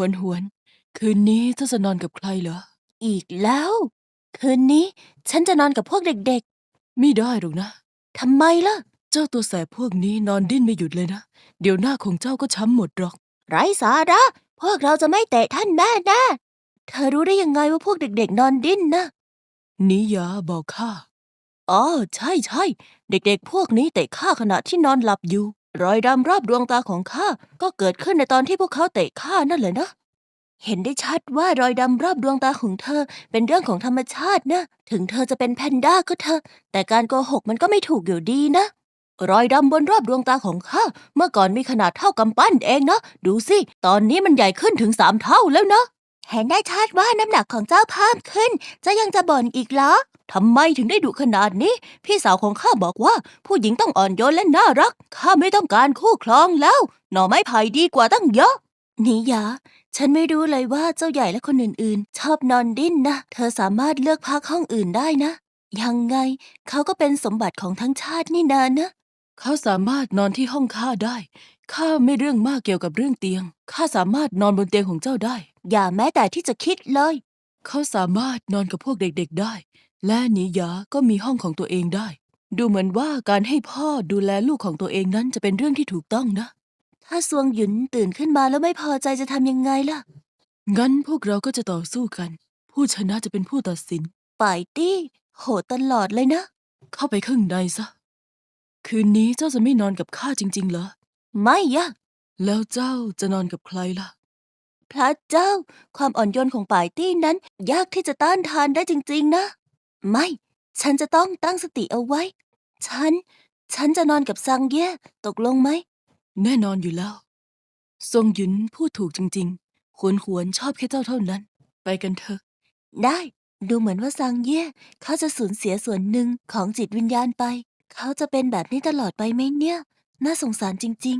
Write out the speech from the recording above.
วนหวน คืนนี้เจ้าจะนอนกับใครเหรอ อีกแล้ว คืนนี้ฉันจะนอนกับพวกเด็กไม่ได้หรอกนะ ๆ ทำไมล่ะ เจ้าตัวแสบพวกนี้นอนดิ้นไม่หยุดเลยนะ เดี๋ยวหน้าของเจ้าก็ช้ำหมดหรอก ไร้สาระ พวกเราจะไม่เตะท่านแม่แน่เธอรู้ได้ยังไงว่าพวกเด็กๆ นอนดิ้นนะ นิยาบอกข้า อ๋อ ใช่ใช่ เด็กๆ พวกนี้เตะข้าขณะที่นอนหลับอยู่ รอยดำรอบดวงตาของข้าก็เกิดขึ้นในตอนที่พวกเขาเตะข้านั่นแหละนะ เห็นได้ชัดว่ารอยดำรอบดวงตาของเธอ เป็นเรื่องของธรรมชาตินะ ถึงเธอจะเป็นแพนด้าก็เถอะแต่การโกหกมันก็ไม่ถูกอยู่ดีนะ รอยดำบนรอบดวงตาของข้าเมื่อก่อนมีขนาดเท่ากำปั้นเองนะ ดูสิ ตอนนี้มันใหญ่ขึ้นถึงสามเท่าแล้วนะ เห็นได้ชัดว่าน้ำหนักของเจ้าเพิ่มขึ้นจะยังจะบ่นอีกเหรอทำไมถึงได้ดุขนาดนี้ พี่สาวของข้าบอกว่า ผู้หญิงต้องอ่อนโยนและน่ารัก ข้าไม่ต้องการคู่ครองแล้ว หน่อไม้ไผ่ดีกว่าตั้งเยอะนิยาฉันไม่รู้เลยว่าเจ้าใหญ่และคนอื่นๆ ชอบนอนดิ้นนะ เธอสามารถเลือกพักห้องอื่นได้นะ ยังไง เขาก็เป็นสมบัติของทั้งชาตินี่นานะ เขาสามารถนอนที่ห้องข้าได้ ข้าไม่เรื่องมากเกี่ยวกับเรื่องเตียง ข้าสามารถนอนบนเตียงของเจ้าได้ อย่าแม้แต่ที่จะคิดเลย เขาสามารถนอนกับพวกเด็กๆได้ และนิยาก็มีห้องของตัวเองได้ ดูเหมือนว่าการให้พ่อดูแลลูกของตัวเองนั้นจะเป็นเรื่องที่ถูกต้องนะ ถ้าซวงหยุนตื่นขึ้นมาแล้วไม่พอใจจะทำยังไงล่ะ งั้นพวกเราก็จะต่อสู้กัน ผู้ชนะจะเป็นผู้ตัดสิน ป่ายตี้ โหดตลอดเลยนะ เข้าไปข้างในซะ คืนนี้เจ้าจะไม่นอนกับข้าจริง ๆ เหรอ ไม่ยะ แล้วเจ้าจะนอนกับใครล่ะ พระเจ้า ความอ่อนโยนของป่ายตี้นั้น ยากที่จะต้านทานได้จริง ๆ นะ ไม่ ฉันจะต้องตั้งสติเอาไว้ ฉัน ฉันจะนอนกับซังเย่ตกลงไหม แน่นอนอยู่แล้วทรงหยุนพูดถูกจริงๆหวนหวนชอบแค่เจ้าเท่านั้น ไปกันเถอะ ได้ ดูเหมือนว่าซังเย่เขาจะสูญเสียส่วนหนึ่งของจิตวิญญาณไป เขาจะเป็นแบบนี้ตลอดไปไหมเนี่ย น่าสงสารจริง